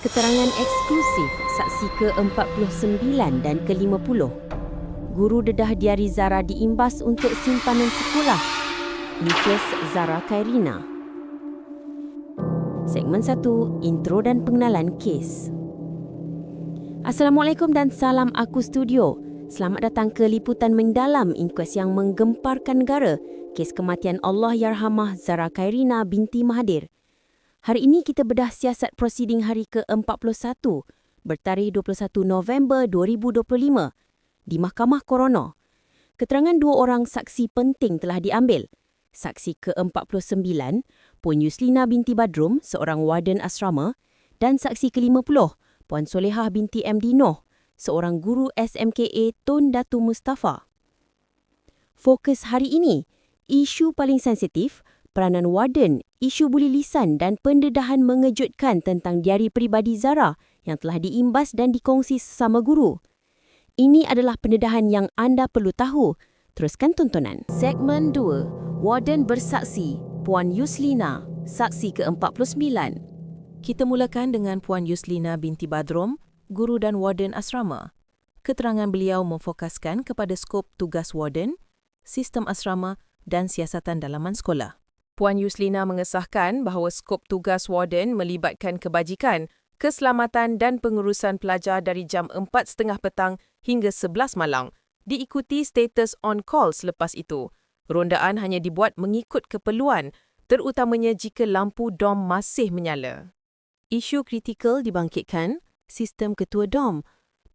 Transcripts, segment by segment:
Keterangan eksklusif saksi ke-49 dan ke-50. Guru dedah Diari Zara diimbas untuk simpanan sekolah. Nikes Zara Kairina. Segmen 1, intro dan pengenalan kes. Assalamualaikum dan salam aku studio. Selamat datang ke liputan mendalam inkues yang menggemparkan negara. Kes kematian Allah Yarhamah Zara Kairina binti Mahathir. Hari ini kita bedah siasat prosiding hari ke-41 bertarikh 21 November 2025 di Mahkamah Korono. Keterangan dua orang saksi penting telah diambil. Saksi ke-49, Puan Yuslina binti Badrum, seorang warden asrama dan saksi ke-50, Puan Solehah binti MD Noh, seorang guru SMKA Tun Datu Mustafa. Fokus hari ini, isu paling sensitif, peranan warden, isu buli lisan dan pendedahan mengejutkan tentang diari peribadi Zara yang telah diimbas dan dikongsi sesama guru. Ini adalah pendedahan yang anda perlu tahu. Teruskan tontonan. Segmen 2. Warden bersaksi. Puan Yuslina, saksi ke-49. Kita mulakan dengan Puan Yuslina binti Badrom, guru dan warden asrama. Keterangan beliau memfokuskan kepada skop tugas warden, sistem asrama dan siasatan dalaman sekolah. Puan Yuslina mengesahkan bahawa skop tugas warden melibatkan kebajikan, keselamatan dan pengurusan pelajar dari jam 4.30 petang hingga 11 malam, diikuti status on call selepas itu. Rondaan hanya dibuat mengikut keperluan, terutamanya jika lampu dom masih menyala. Isu kritikal dibangkitkan, sistem ketua dom.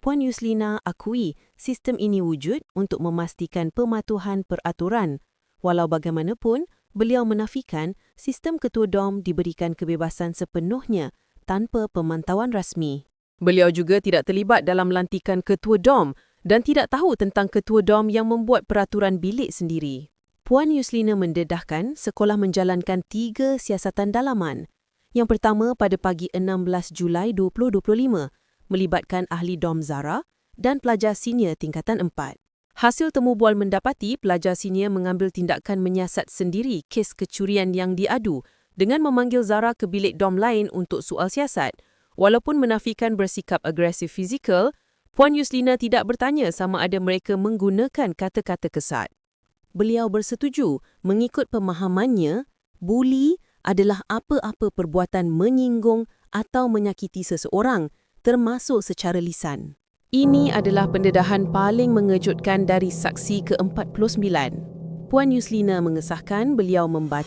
Puan Yuslina akui sistem ini wujud untuk memastikan pematuhan peraturan. Walau bagaimanapun, beliau menafikan sistem ketua DOM diberikan kebebasan sepenuhnya tanpa pemantauan rasmi. Beliau juga tidak terlibat dalam lantikan ketua DOM dan tidak tahu tentang ketua DOM yang membuat peraturan bilik sendiri. Puan Yuslina mendedahkan sekolah menjalankan tiga siasatan dalaman. Yang pertama pada pagi 16 Julai 2025 melibatkan ahli DOM Zara dan pelajar senior tingkatan 4. Hasil temu bual mendapati pelajar senior mengambil tindakan menyiasat sendiri kes kecurian yang diadu dengan memanggil Zara ke bilik dom lain untuk soal siasat. Walaupun menafikan bersikap agresif fizikal, Puan Yuslina tidak bertanya sama ada mereka menggunakan kata-kata kesat. Beliau bersetuju mengikut pemahamannya, buli adalah apa-apa perbuatan menyinggung atau menyakiti seseorang, termasuk secara lisan. Ini adalah pendedahan paling mengejutkan dari saksi ke-49. Puan Yuslina mengesahkan beliau membaca